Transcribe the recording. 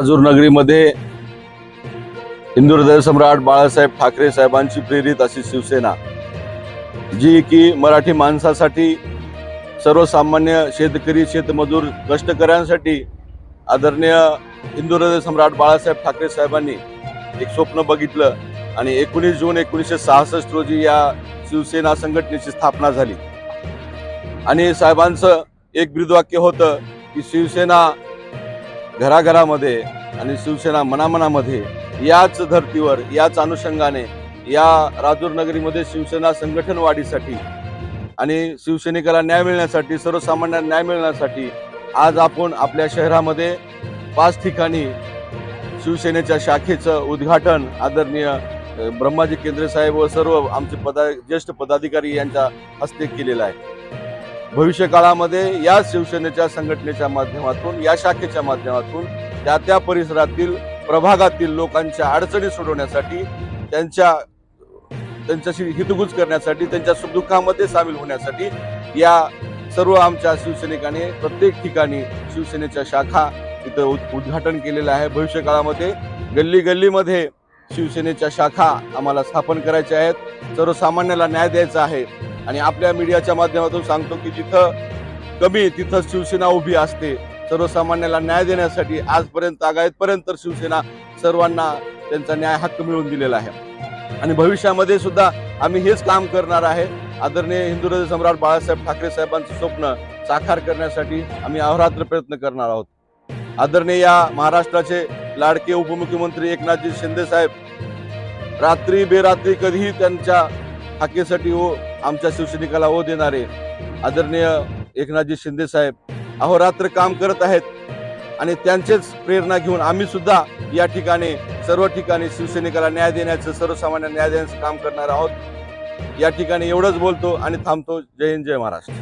राजूर नगरीमध्ये हिंदू सम्राट बाळासाहेब ठाकरे साहेबांची प्रेरित अशी शिवसेना जी की मराठी माणसासाठी सर्वसामान्य शेतकरी शेतमजूर कष्टकऱ्यांसाठी आदरणीय हिंदू हृदय सम्राट बाळासाहेब ठाकरे साहेबांनी एक स्वप्न बघितलं आणि एकोणीस जून एकोणीसशे सहासष्ट रोजी या शिवसेना संघटनेची स्थापना झाली. आणि साहेबांचं एक ब्रीदवाक्य होतं की शिवसेना घराघरामध्ये आणि शिवसेना मनामनामध्ये याच धर्तीवर याच अनुषंगाने या राजूर नगरीमध्ये शिवसेना संघटन वाढीसाठी आणि शिवसैनिकाला न्याय मिळण्यासाठी सर्वसामान्यांना न्याय मिळण्यासाठी आज आपण आपल्या शहरामध्ये पाच ठिकाणी शिवसेनेच्या शाखेचं उद्घाटन आदरणीय ब्रह्माजी केंद्रे साहेब व सर्व आमचे पदा ज्येष्ठ पदाधिकारी यांच्या हस्ते केलेलं आहे. भविष्य काळामध्ये या शिवसेनेच्या संघटनेच्या माध्यमातून या शाखेच्या माध्यमातून त्या त्या परिसरातील प्रभागातील लोकांच्या अडचणी सोडवण्यासाठी त्यांच्या त्यांच्याशी हितगुज करण्यासाठी त्यांच्या सुखदुःखामध्ये सामील होण्यासाठी या सर्व आमच्या शिवसैनिकांनी प्रत्येक ठिकाणी शिवसेनेच्या शाखा इथं उद- उद्घाटन केलेलं आहे. भविष्य काळामध्ये गल्ली गल्लीमध्ये शिवसेनेच्या शाखा आम्हाला स्थापन करायच्या आहेत. सर्वसामान्याला न्याय द्यायचा आहे. आणि आपल्या मीडियाच्या माध्यमातून सांगतो की जिथं कमी तिथं शिवसेना उभी असते. सर्वसामान्याला न्याय देण्यासाठी आजपर्यंत आगायतपर्यंत तर शिवसेना सर्वांना त्यांचा न्याय हक्क मिळवून दिलेला आहे. आणि भविष्यामध्ये सुद्धा आम्ही हेच काम करणार आहे. आदरणीय हिंदू सम्राट बाळासाहेब ठाकरे साहेबांचं स्वप्न साकार करण्यासाठी आम्ही अहोरात्र प्रयत्न करणार आहोत. आदरणीय या महाराष्ट्राचे लाडके उपमुख्यमंत्री एकनाथजी शिंदे साहेब रात्री बेरात्री कधीही त्यांच्या हाकेसाठी ओ हो, आमच्या शिवसैनिकाला हो ओ देणारे आदरणीय एकनाथजी शिंदे साहेब अहोरात्र काम करत आहेत आणि त्यांचेच प्रेरणा घेऊन आम्ही सुद्धा या ठिकाणी सर्व ठिकाणी शिवसैनिकाला न्याय देण्याचं सर्वसामान्य न्याय देण्याचं काम करणार आहोत. या ठिकाणी एवढंच बोलतो आणि थांबतो. जय हिंद जय महाराष्ट्र.